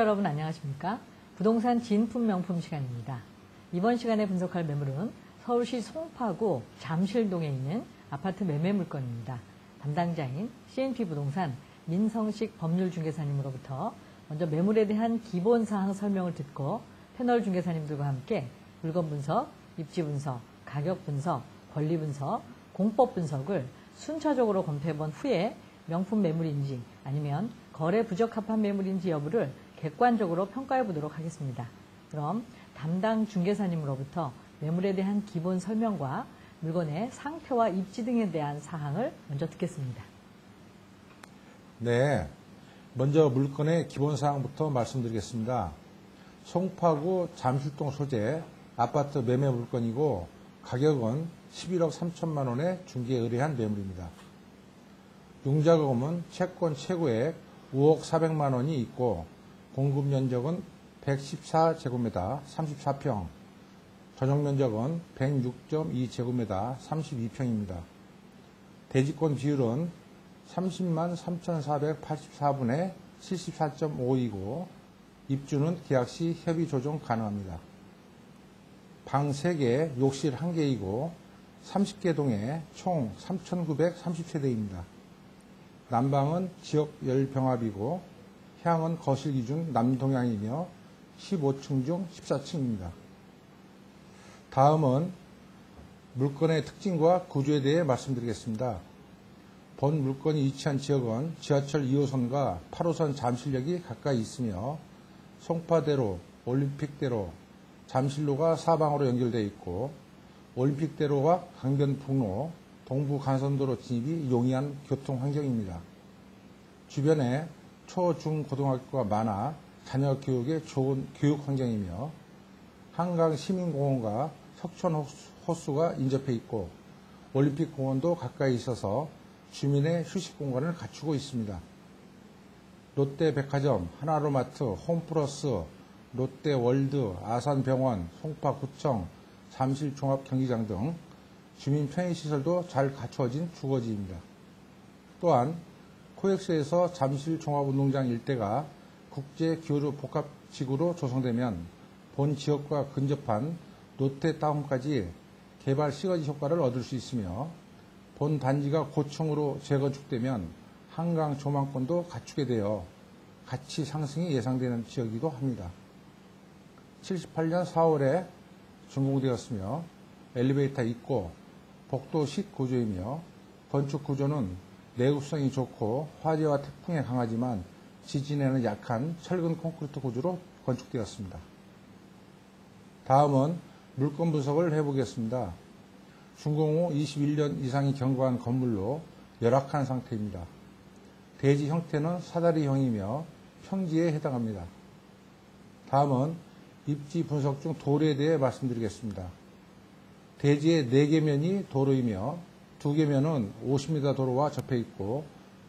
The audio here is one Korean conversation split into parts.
여러분 안녕하십니까? 부동산 진품 명품 시간입니다. 이번 시간에 분석할 매물은 서울시 송파구 잠실동에 있는 아파트 매매 물건입니다. 담당자인 CNP 부동산 민성식 법률중개사님으로부터 먼저 매물에 대한 기본 사항 설명을 듣고 패널 중개사님들과 함께 물건 분석, 입지 분석, 가격 분석, 권리 분석, 공법 분석을 순차적으로 검토해 본 후에 명품 매물인지 아니면 거래 부적합한 매물인지 여부를 객관적으로 평가해 보도록 하겠습니다. 그럼 담당 중개사님으로부터 매물에 대한 기본 설명과 물건의 상태와 입지 등에 대한 사항을 먼저 듣겠습니다. 네. 먼저 물건의 기본 사항부터 말씀드리겠습니다. 송파구 잠실동 소재 아파트 매매 물건이고 가격은 11억 3천만 원에 중개 의뢰한 매물입니다. 용자금은 채권 최고액 5억 400만 원이 있고 공급 면적은 114제곱미터 34평, 전용 면적은 106.2제곱미터 32평입니다. 대지권 비율은 30만 3,484분의 74.5이고 입주는 계약 시 협의 조정 가능합니다. 방 3개, 욕실 1개이고 30개 동에 총 3,930세대입니다. 난방은 지역 열병합이고 향은 거실 기준 남동향이며 15층 중 14층입니다. 다음은 물건의 특징과 구조에 대해 말씀드리겠습니다. 본 물건이 위치한 지역은 지하철 2호선과 8호선 잠실역이 가까이 있으며 송파대로, 올림픽대로, 잠실로가 사방으로 연결되어 있고 올림픽대로와 강변북로, 동부 간선도로 진입이 용이한 교통 환경입니다. 주변에 초, 중, 고등학교가 많아 자녀 교육에 좋은 교육 환경이며 한강 시민공원과 석촌 호수가 인접해 있고 올림픽 공원도 가까이 있어서 주민의 휴식 공간을 갖추고 있습니다. 롯데백화점, 하나로마트, 홈플러스, 롯데월드, 아산병원, 송파구청, 잠실종합경기장 등 주민 편의시설도 잘 갖추어진 주거지입니다. 또한 코엑스에서 잠실 종합운동장 일대가 국제기후로 복합지구로 조성되면 본 지역과 근접한 롯데타운까지 개발 시너지 효과를 얻을 수 있으며 본 단지가 고층으로 재건축되면 한강 조망권도 갖추게 되어 가치 상승이 예상되는 지역이기도 합니다. 78년 4월에 준공되었으며 엘리베이터 있고 복도식 구조이며 건축 구조는 내구성이 좋고 화재와 태풍에 강하지만 지진에는 약한 철근 콘크리트 구조로 건축되었습니다. 다음은 물건 분석을 해보겠습니다. 준공 후 21년 이상이 경과한 건물로 열악한 상태입니다. 대지 형태는 사다리형이며 평지에 해당합니다. 다음은 입지 분석 중 도로에 대해 말씀드리겠습니다. 대지의 4개 면이 도로이며 2개 면은 50m 도로와 접해 있고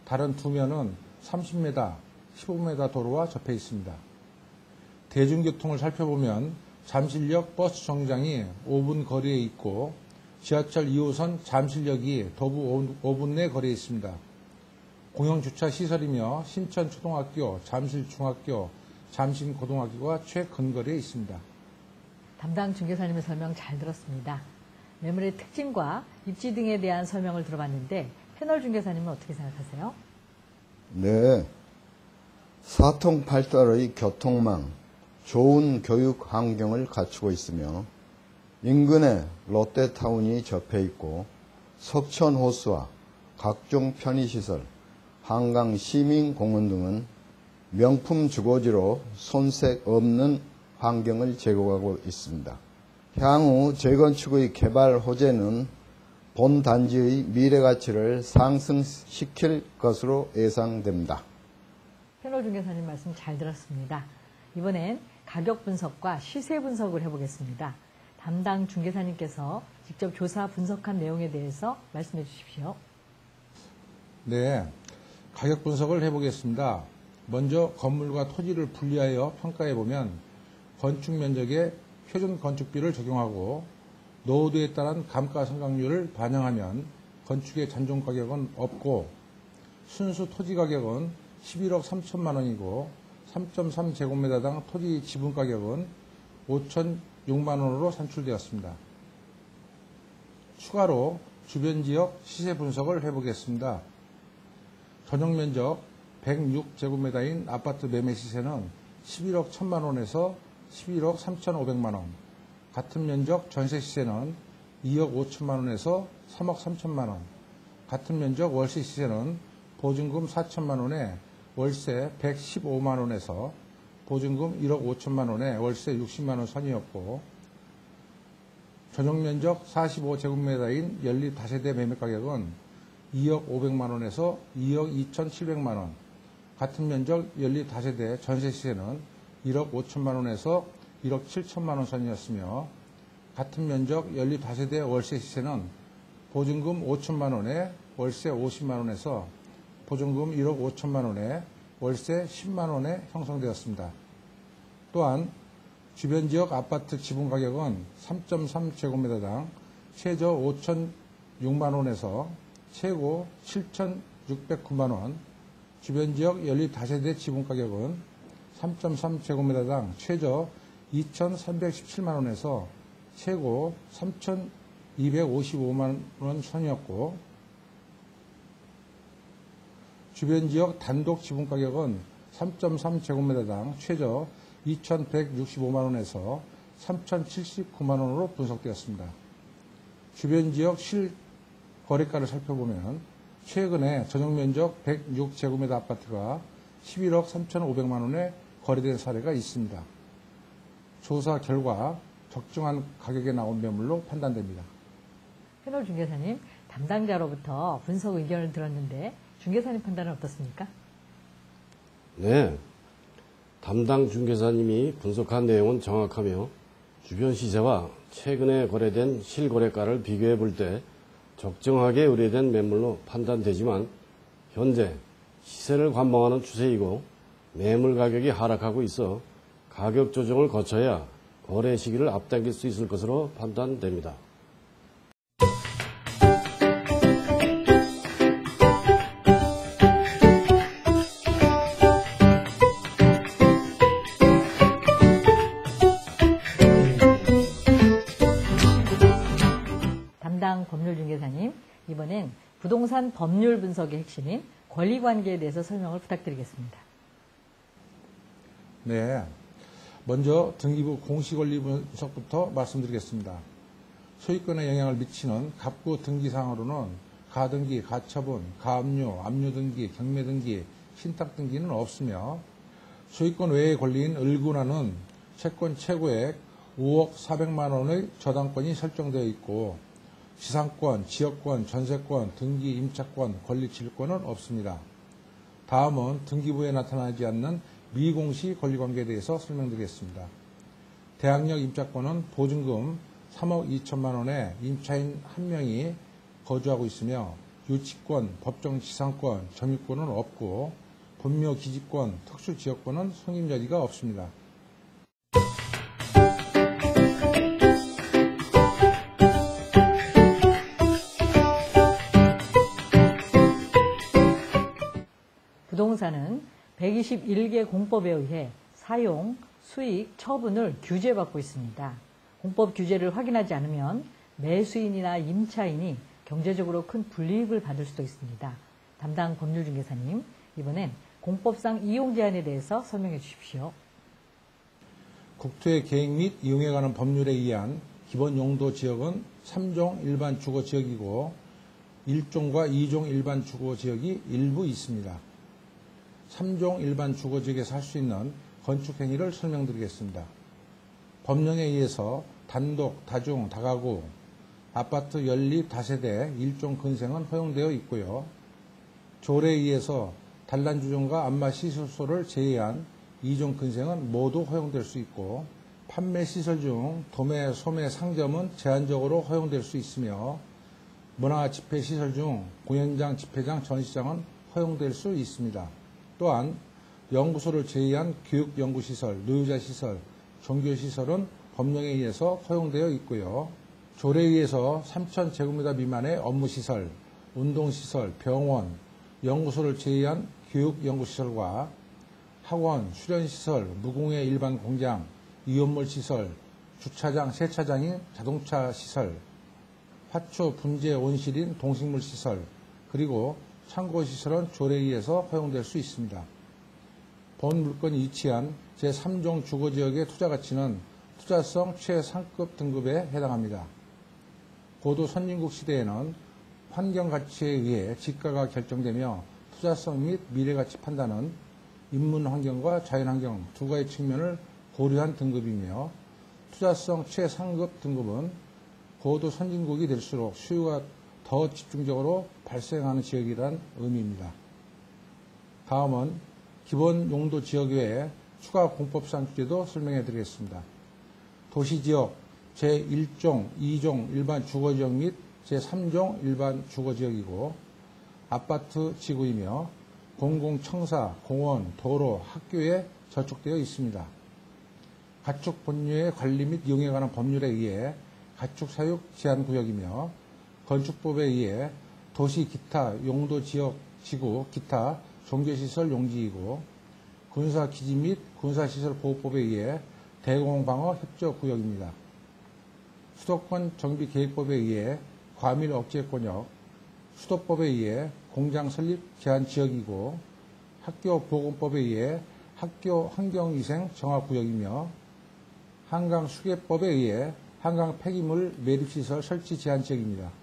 다른 2면은 30m, 15m 도로와 접해 있습니다. 대중교통을 살펴보면 잠실역 버스 정장이 5분 거리에 있고 지하철 2호선 잠실역이 도부 5분 내 거리에 있습니다. 공영주차 시설이며 신천초등학교, 잠실중학교, 잠신고등학교가 최근거리에 있습니다. 담당 중개사님의 설명 잘 들었습니다. 매물의 특징과 입지 등에 대한 설명을 들어봤는데 패널 중개사님은 어떻게 생각하세요? 네. 사통팔달의 교통망, 좋은 교육 환경을 갖추고 있으며 인근에 롯데타운이 접해 있고 석천호수와 각종 편의시설, 한강 시민공원 등은 명품 주거지로 손색 없는 환경을 제공하고 있습니다. 향후 재건축의 개발 호재는 본 단지의 미래 가치를 상승시킬 것으로 예상됩니다. 패널 중개사님 말씀 잘 들었습니다. 이번엔 가격 분석과 시세 분석을 해보겠습니다. 담당 중개사님께서 직접 조사 분석한 내용에 대해서 말씀해 주십시오. 네. 가격 분석을 해보겠습니다. 먼저 건물과 토지를 분리하여 평가해 보면 건축 면적에 표준 건축비를 적용하고 노후도에 따른 감가상각률을 반영하면 건축의 잔존 가격은 없고 순수 토지 가격은 11억 3천만 원이고 3.3제곱미터당 토지 지분 가격은 5,006만 원으로 산출되었습니다. 추가로 주변 지역 시세 분석을 해보겠습니다. 전용 면적 106제곱미터인 아파트 매매 시세는 11억 1천만 원에서 11억 3,500만 원. 같은 면적 전세 시세는 2억 5천만 원에서 3억 3천만 원. 같은 면적 월세 시세는 보증금 4천만 원에 월세 115만 원에서 보증금 1억 5천만 원에 월세 60만 원 선이었고 전용 면적 45제곱미터인 연립 다세대 매매 가격은 2억 500만 원에서 2억 2,700만 원. 같은 면적 연립 다세대 전세 시세는 1억 5천만 원에서 1억 7천만 원 선이었으며 같은 면적 연립 다세대 월세 시세는 보증금 5천만 원에 월세 50만 원에서 보증금 1억 5천만 원에 월세 10만 원에 형성되었습니다. 또한 주변 지역 아파트 지분 가격은 3.3제곱미터당 최저 5,006만 원에서 최고 7,609만 원, 주변 지역 연립 다세대 지분 가격은 3.3제곱미터당 최저 2,317만 원에서 최고 3,255만 원 선이었고 주변 지역 단독 지분 가격은 3.3제곱미터당 최저 2,165만 원에서 3,079만 원으로 분석되었습니다. 주변 지역 실 거래가를 살펴보면 최근에 전용 면적 106제곱미터 아파트가 11억 3,500만 원에 거래된 사례가 있습니다. 조사 결과 적정한 가격에 나온 매물로 판단됩니다. 패널 중개사님, 담당자로부터 분석 의견을 들었는데 중개사님 판단은 어떻습니까? 네. 담당 중개사님이 분석한 내용은 정확하며 주변 시세와 최근에 거래된 실거래가를 비교해 볼 때 적정하게 의뢰된 매물로 판단되지만 현재 시세를 관망하는 추세이고 매물 가격이 하락하고 있어 가격 조정을 거쳐야 거래 시기를 앞당길 수 있을 것으로 판단됩니다. 담당 법률 중개사님, 이번엔 부동산 법률 분석의 핵심인 권리관계에 대해서 설명을 부탁드리겠습니다. 네. 먼저 등기부 공시권리 분석부터 말씀드리겠습니다. 소유권에 영향을 미치는 갑구 등기상으로는 가등기, 가처분, 가압류, 압류등기, 경매등기, 신탁등기는 없으며 소유권 외의 권리인 을군화는 채권 최고액 5억 400만 원의 저당권이 설정되어 있고 지상권, 지역권, 전세권, 등기, 임차권, 권리질권은 없습니다. 다음은 등기부에 나타나지 않는 미공시 권리관계에 대해서 설명드리겠습니다. 대학력 임차권은 보증금 3억 2천만 원에 임차인 한 명이 거주하고 있으며 유치권, 법정 지상권, 점유권은 없고 분묘 기지권, 특수 지역권은 성임 여지가 없습니다. 121개 공법에 의해 사용, 수익, 처분을 규제받고 있습니다. 공법 규제를 확인하지 않으면 매수인이나 임차인이 경제적으로 큰 불이익을 받을 수도 있습니다. 담당 법률중개사님, 이번엔 공법상 이용 제한에 대해서 설명해 주십시오. 국토의 계획 및 이용에 관한 법률에 의한 기본 용도 지역은 3종 일반 주거 지역이고 1종과 2종 일반 주거 지역이 일부 있습니다. 3종 일반 주거 지역에서 할 수 있는 건축 행위를 설명드리겠습니다. 법령에 의해서 단독, 다중, 다가구, 아파트 연립 다세대 1종 근생은 허용되어 있고요. 조례에 의해서 단란 주종과 안마 시설소를 제외한 2종 근생은 모두 허용될 수 있고 판매 시설 중 도매, 소매, 상점은 제한적으로 허용될 수 있으며 문화 집회 시설 중 공연장, 집회장, 전시장은 허용될 수 있습니다. 또한 연구소를 제외한 교육 연구 시설, 노유자 시설, 종교 시설은 법령에 의해서 허용되어 있고요. 조례에 의해서 3,000제곱미터 미만의 업무 시설, 운동 시설, 병원, 연구소를 제외한 교육 연구 시설과 학원, 수련시설, 무공해 일반 공장, 이온몰 시설, 주차장, 세차장인 자동차 시설, 화초 분재 온실인 동식물 시설, 그리고 창고 시설은 조례에 의해서 허용될 수 있습니다. 본 물건이 위치한 제3종 주거지역의 투자 가치는 투자성 최상급 등급에 해당합니다. 고도 선진국 시대에는 환경 가치에 의해 지가가 결정되며 투자성 및 미래 가치 판단은 인문 환경과 자연 환경 두 가지 측면을 고려한 등급이며 투자성 최상급 등급은 고도 선진국이 될수록 수요가 더 집중적으로 발생하는 지역이란 의미입니다. 다음은 기본 용도 지역 외에 추가 공법상 주제도 설명해 드리겠습니다. 도시지역 제1종, 2종 일반 주거지역 및 제3종 일반 주거지역이고 아파트 지구이며 공공청사, 공원, 도로, 학교에 저촉되어 있습니다. 가축 본류의 관리 및 이용에 관한 법률에 의해 가축 사육 제한 구역이며 건축법에 의해 도시 기타 용도 지역 지구 기타 종교시설 용지이고 군사기지 및 군사시설 보호법에 의해 대공방어 협조 구역입니다. 수도권 정비계획법에 의해 과밀 억제권역, 수도법에 의해 공장 설립 제한 지역이고 학교 보건법에 의해 학교 환경위생 정화구역이며 한강 수계법에 의해 한강 폐기물 매립시설 설치 제한 지역입니다.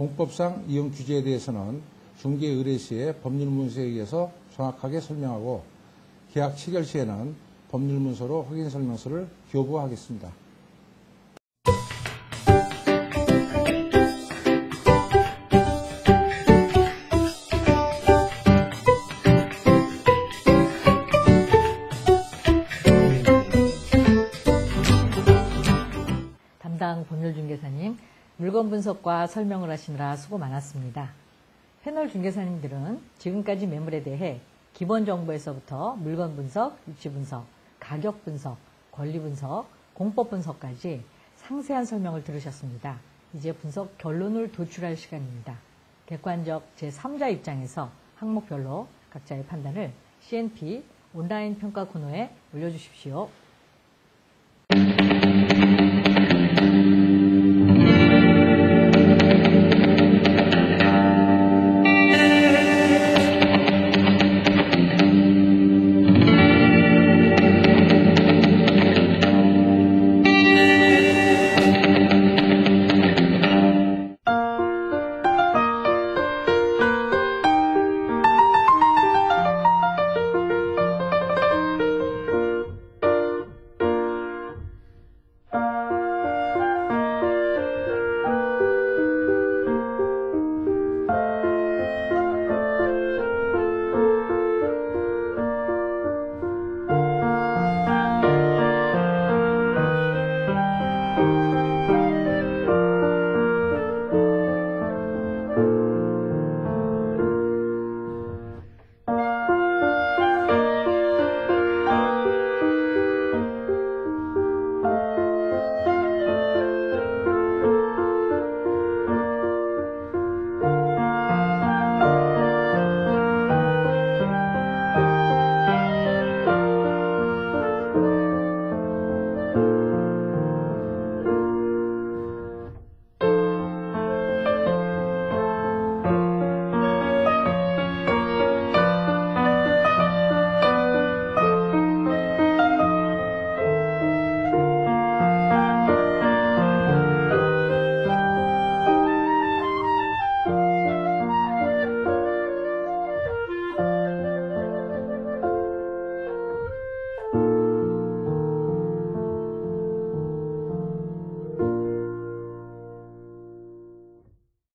공법상 이용 규제에 대해서는 중개 의뢰 시에 법률 문서에 의해서 정확하게 설명하고 계약 체결 시에는 법률 문서로 확인 설명서를 교부하겠습니다. 분석과 설명을 하시느라 수고 많았습니다. 패널 중개사님들은 지금까지 매물에 대해 기본 정보에서부터 물건 분석, 위치 분석, 가격 분석, 권리 분석, 공법 분석까지 상세한 설명을 들으셨습니다. 이제 분석 결론을 도출할 시간입니다. 객관적 제3자 입장에서 항목별로 각자의 판단을 CNP 온라인 평가 코너에 올려주십시오.